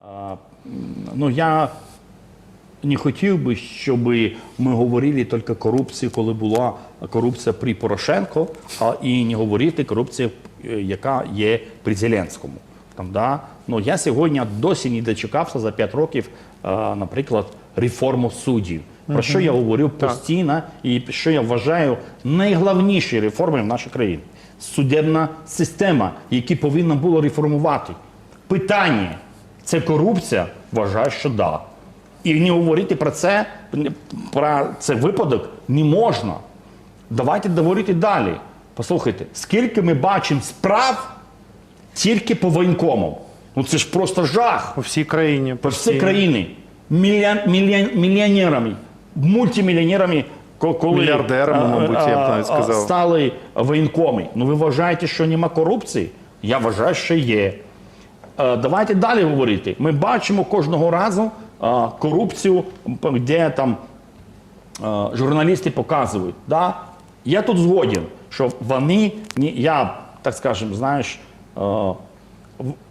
А, Ну, я не хотів би, щоб ми говорили тільки корупцію, коли була корупція при Порошенко, а і не говорити корупція, е, яка є при Зеленському. Там, да? ну, я сьогодні досі не дочекався за 5 років, е, наприклад, реформу суддів. Про що я говорю постійно і що я вважаю найголовніші реформи в нашій країні. Судебна система, яку повинна було реформувати. Питання це корупція? Вважаю, що да. І не говорити про це, про цей випадок не можна. Давайте говорити далі. Послухайте, скільки ми бачимо справ тільки по воєнкомам. Ну це ж просто жах. По всій країні. По всій країні. Мільян, мільян, мільйонерами, мультимільйонерами, коли Мільярдерами, мабуть, я б навіть сказав. стали воєнкоми. Ну ви вважаєте, що нема корупції? Я вважаю, що є. Е, Давайте далі говорити. Ми бачимо кожного разу е, корупцію, де там е, журналісти показують. Да? Я тут згоден, що вони, я так скажем, знаєш,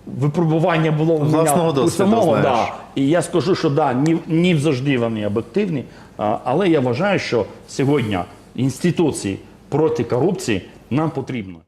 випробування було у мене у самого. Да. І я скажу, що да, не, не завжди вони об'єктивні, але я вважаю, що сьогодні інституції проти корупції нам потрібно.